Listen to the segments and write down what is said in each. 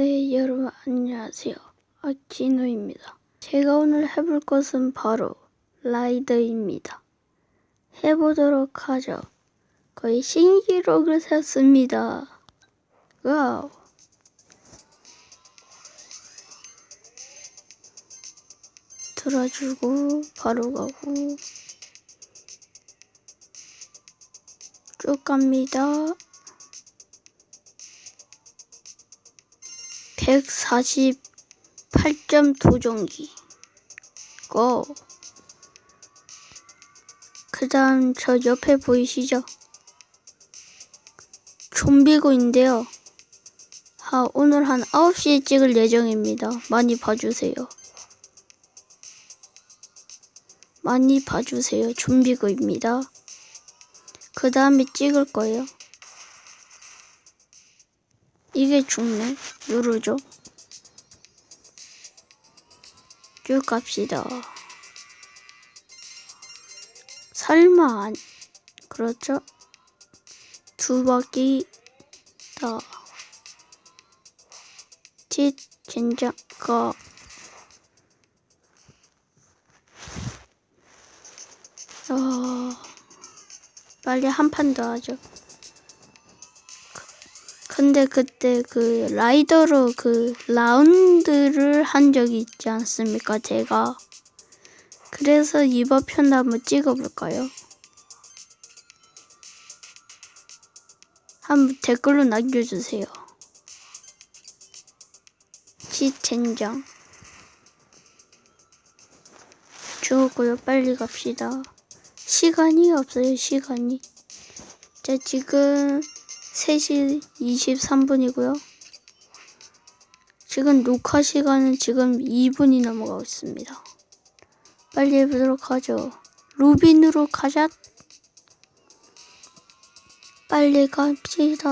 네, 여러분 안녕하세요. 아키노입니다. 제가 오늘 해볼 것은 바로 라이더입니다. 해보도록 하죠. 거의 신기록을 세웠습니다. 와우. 들어주고 바로 가고 쭉 갑니다. 148점 도전기. 고. 그 다음 저 옆에 보이시죠? 좀비고인데요. 아, 오늘 한 9시에 찍을 예정입니다. 많이 봐주세요. 많이 봐주세요. 좀비고입니다. 그 다음에 찍을 거예요. 이게 죽네. 누르죠. 쭉 갑시다. 설마, 안, 그렇죠? 두 바퀴 다. tit, 젠장, 거. 어, 빨리 한 판 더 하죠. 근데 그때 그 라이더로 그 라운드를 한 적이 있지 않습니까? 제가. 그래서 이번 편도 한번 찍어볼까요? 한번 댓글로 남겨주세요. 시젠장. 죽었고요. 빨리 갑시다. 시간이 없어요. 시간이. 자, 지금 3시 23분이고요. 지금 녹화 시간은 지금 2분이 넘어가고 있습니다. 빨리 해보도록 하죠. 루빈으로 가자. 빨리 갑시다.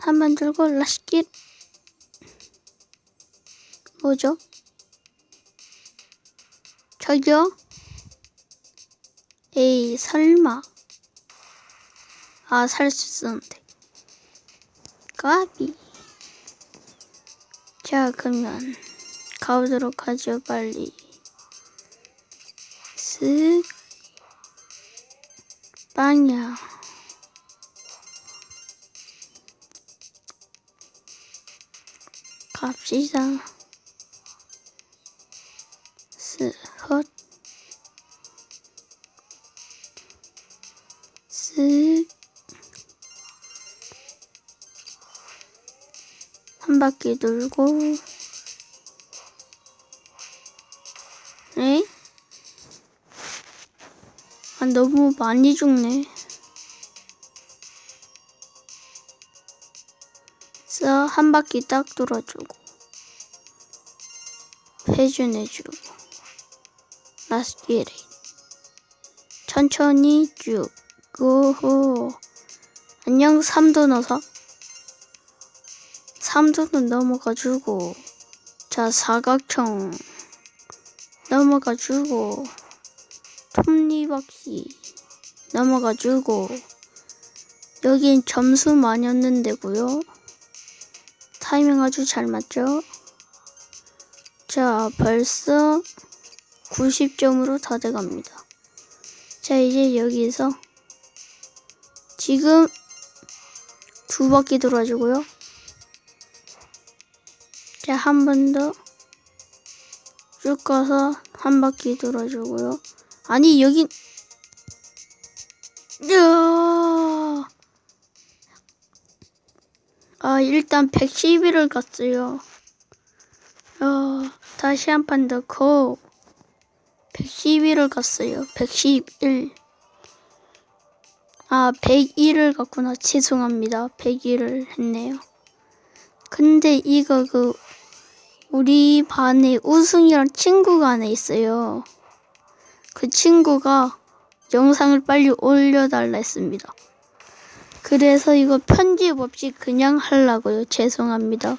한번 들고 라시킷. 뭐죠? 저기요? 에이, 설마. 아, 살 수 있었는데. 까비. 자, 그러면 가보도록 하죠, 빨리. 쓱. 빵야. 갑시다. 바퀴 돌고. 에? 아 너무 많이 죽네. 그래서 한 바퀴 딱 돌아주고. 회전해주고. 라스트 레인 천천히 쭉 고호 안녕 3도너석. 3등도 넘어가주고 자 사각형 넘어가주고 톱니바퀴 넘어가주고 여긴 점수 많이 얻는 데고요. 타이밍 아주 잘 맞죠? 자 벌써 90점으로 다 돼갑니다. 자 이제 여기서 지금 두 바퀴 돌아주고요. 자, 한 번 더 쭉 가서 한 바퀴 돌아주고요. 아니, 여긴, 으아! 아, 일단 111을 갔어요. 어, 다시 한 판 더 고. 111을 갔어요. 111. 아, 101을 갔구나. 죄송합니다. 101을 했네요. 근데 이거 그, 우리 반에 우승이랑 친구가 하나 있어요. 그 친구가 영상을 빨리 올려달라 했습니다. 그래서 이거 편집 없이 그냥 하려고요. 죄송합니다.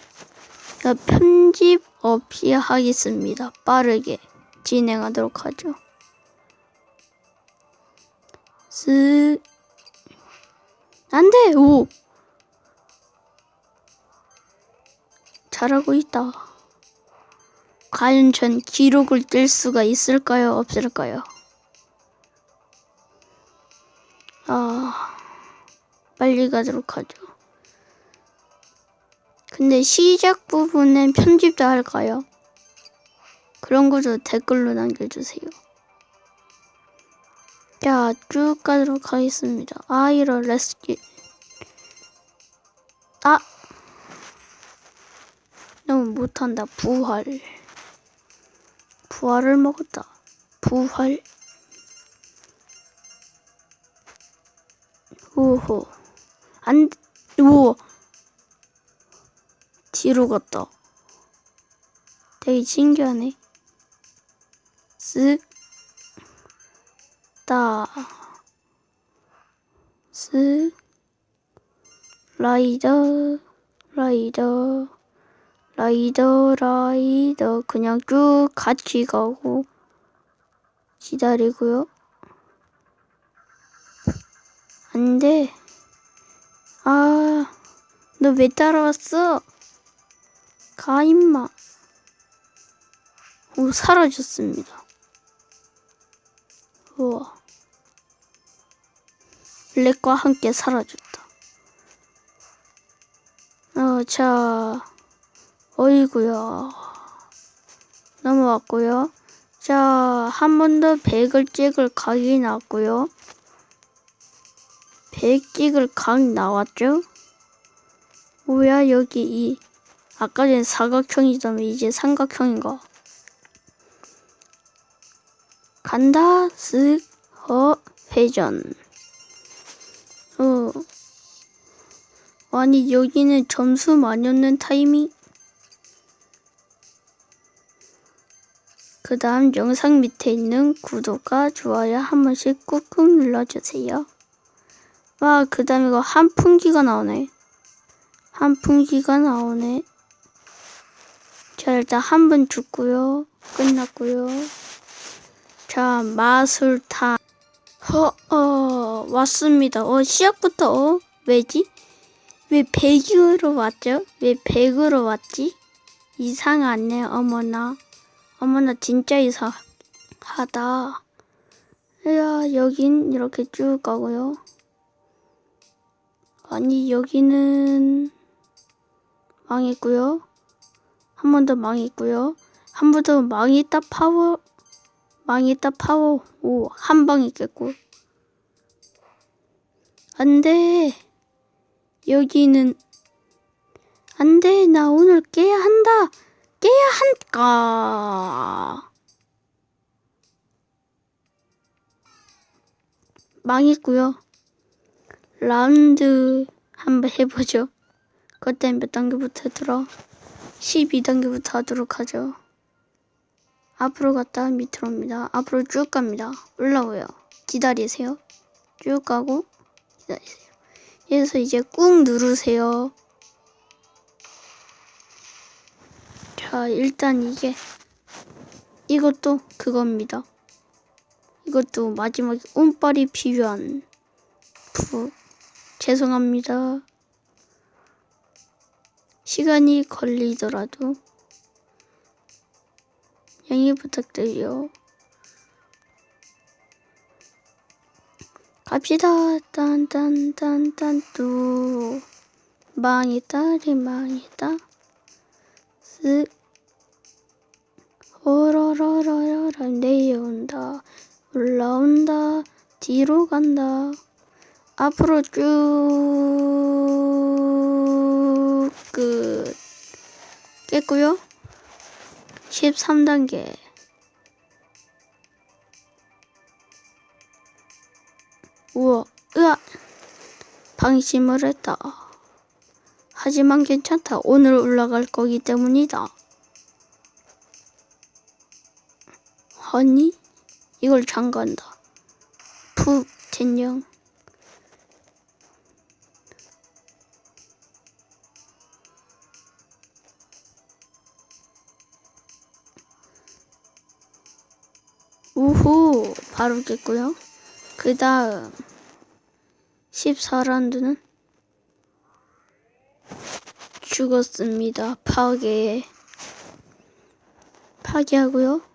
편집 없이 하겠습니다. 빠르게 진행하도록 하죠. 쓱 안 돼! 오! 잘하고 있다. 과연 전 기록을 뗄 수가 있을까요? 없을까요? 아, 빨리 가도록 하죠. 근데 시작 부분엔 편집도 할까요? 그런 것도 댓글로 남겨주세요. 자, 쭉 가도록 하겠습니다. 아이러 레스키. 아! 너무 못한다. 부활. 부활을 먹었다. 부활. 오호. 안, 오. 뒤로 갔다. 되게 신기하네. 쓱. 따. 쓱. 라이더. 라이더. 라이더, 라이더. 그냥 쭉 같이 가고. 기다리고요. 안 돼. 아, 너 왜 따라왔어? 가, 임마. 오, 사라졌습니다. 우와. 블랙과 함께 사라졌다. 어, 자. 어이구야. 넘어왔고요. 자, 한 번 더 100을 찍을 각이 나왔고요. 100 찍을 각 나왔죠? 뭐야, 여기 이, 아까 전 사각형이다면 이제 삼각형인가? 간다, 쓱, 허, 회전. 어. 아니, 여기는 점수 많이 없는 타이밍? 그 다음 영상 밑에 있는 구독과 좋아요 한 번씩 꾹꾹 눌러주세요. 와, 그 다음 이거 한풍기가 나오네. 한풍기가 나오네. 자, 일단 한 번 죽고요. 끝났고요. 자, 마술탄. 허, 어, 왔습니다. 어, 시작부터, 어, 왜지? 왜 100으로 왔죠? 왜 100으로 왔지? 이상하네, 어머나. 어머나, 진짜 이상하다. 야, 여긴 이렇게 쭉 가고요. 아니, 여기는 망했고요. 한 번 더 망했고요. 한 번 더 망했다 파워. 망했다 파워. 오, 한 방에 깼고. 안 돼. 여기는 안 돼. 나 오늘 깨야 한다. 깨야 한까. 망했고요. 라운드 한번 해보죠. 그때 몇 단계부터 들어? 12단계부터 하도록 하죠. 앞으로 갔다 밑으로 옵니다. 앞으로 쭉 갑니다. 올라오요. 기다리세요. 쭉 가고 기다리세요. 여기서 이제 꾹 누르세요. 자, 일단 이게 이것도 그겁니다. 이것도 마지막에 운빨이 필요한 부 죄송합니다. 시간이 걸리더라도 양해 부탁드려요. 갑시다. 딴딴딴딴 또 망했다리 망했다. 쓱 오라라라라 내려온다. 올라온다. 뒤로 간다. 앞으로 쭉 끝. 깼고요. 13단계. 우와, 으아! 방심을 했다. 하지만 괜찮다. 오늘 올라갈 거기 때문이다. 아니, 이걸 잠간다. 푹, 젠영. 우후, 바로 깼고요. 그 다음, 14라운드는 죽었습니다. 파괴에 파괴하고요.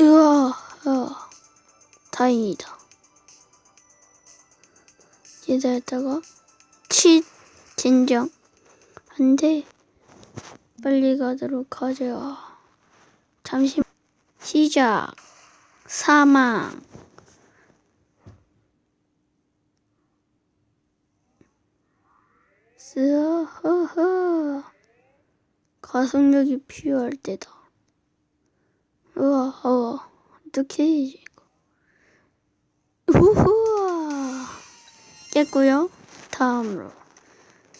으아, 아, 다행이다. 기다렸다가 치 진정 안 돼 빨리 가도록 하죠. 잠시 시작 사망 쓰허허 가속력이 필요할 때다. 우와 어 어떻게 이거 우후 깼고요. 다음으로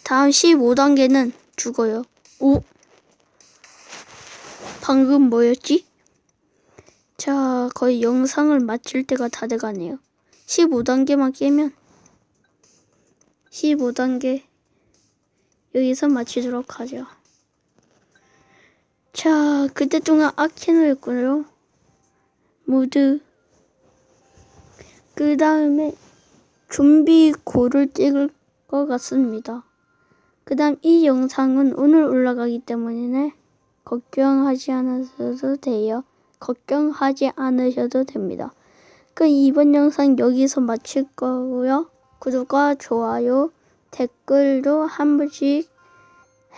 다음 15단계는 죽어요. 오 방금 뭐였지? 자, 거의 영상을 마칠 때가 다 돼가네요. 15단계만 깨면 15단계 여기서 마치도록 하죠. 자, 그때 동안 아키노 했고요. 모두 그 다음에 좀비 고를 찍을 것 같습니다. 그 다음 이 영상은 오늘 올라가기 때문에 걱정하지 않으셔도 돼요. 걱정하지 않으셔도 됩니다. 그 이번 영상 여기서 마칠 거고요. 구독과 좋아요, 댓글도 한 번씩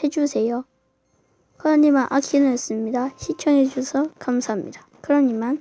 해주세요. 그러니만 아키노였습니다. 시청해주셔서 감사합니다. 그러니만